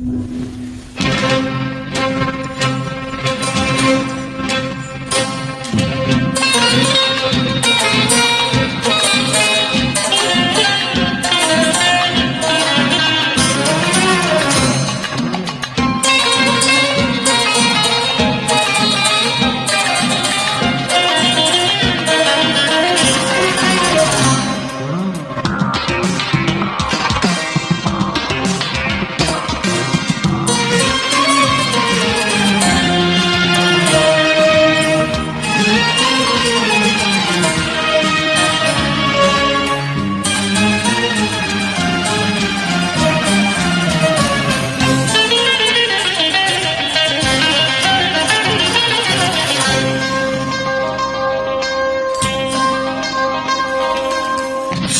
Amém.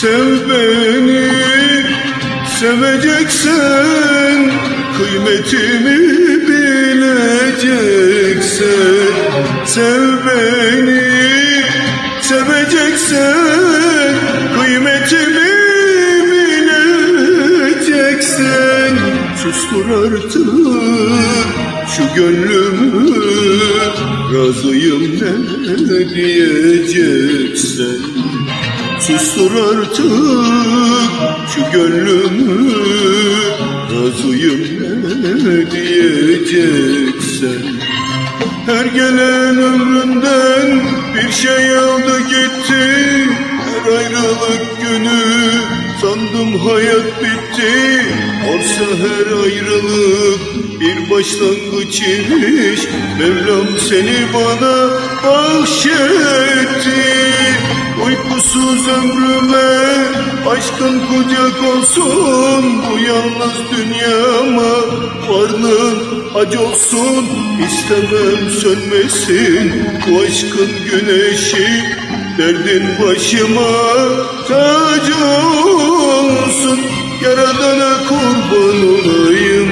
Sev beni, seveceksen Kıymetimi bileceksen. Sev beni, seveceksen Kıymetimi bileceksen. Sustur artık şu gönlümü Razıyım ne diyeceksen Sustur artık şu gönlümü. Razıyım ne diyeceksen. Her gelen ömründen bir şey aldı gitti. Her ayrılık günü sandım hayat bitti. Oysa her ayrılık bir başlangıç imiş. Mevlam seni bana bahşetti Uykusuz ömrüme aşkın kucak olsun Bu yalnız dünyama varlığın acı olsun. İstemem sönmesin bu aşkın güneşi Derdin başıma tac olsun. Yaradana kurban olayım.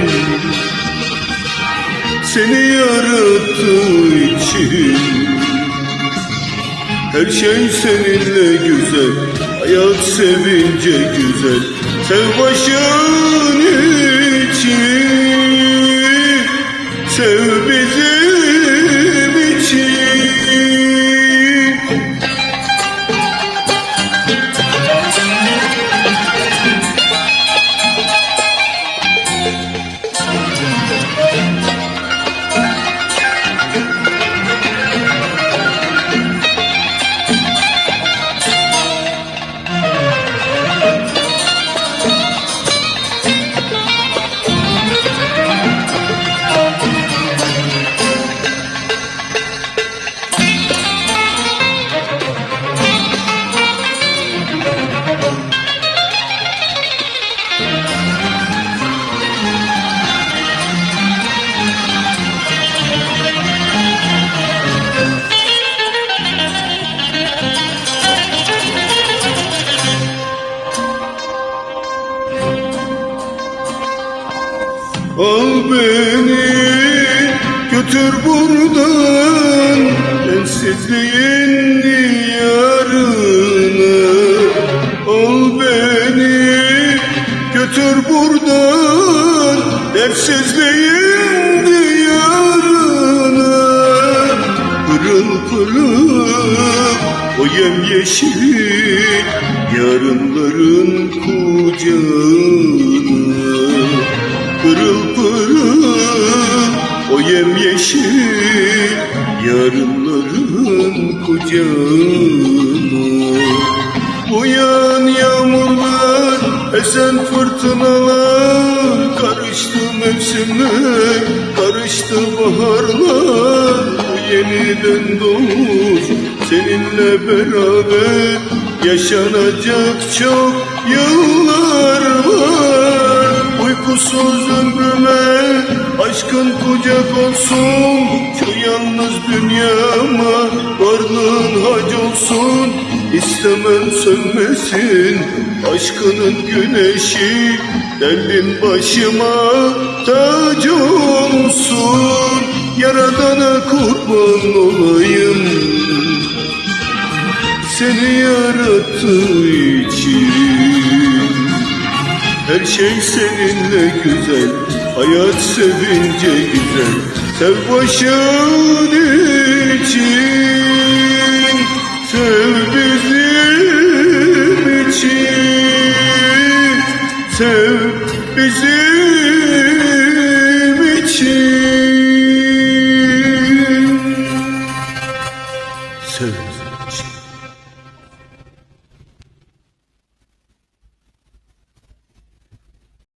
Seni yarattığı her şey seninle güzel Hayat sevince güzel. Sev başın için Sev bizim Al beni götür buradan Ensizliğin diyarına Al beni götür buradan Dersizliğin diyarına Pırıl pırıl o yemyeşil Yarınların kucağına kucağına Uyan yağmurlar, esen fırtınalar. Karıştı mevsimler, karıştı baharlar. Yeniden doğuş seninle beraber Yaşanacak çok yıllar var. Uykusuz ömrüme aşkın kucak olsun yalnız dünyama varlığın hac olsun İstemem sönmesin aşkının güneşi. Derdin başıma tac olsun Yaradana kurban olayım. Seni yarattığı için her şey seninle güzel Hayat sevince güzel Sev başın için Sev bizim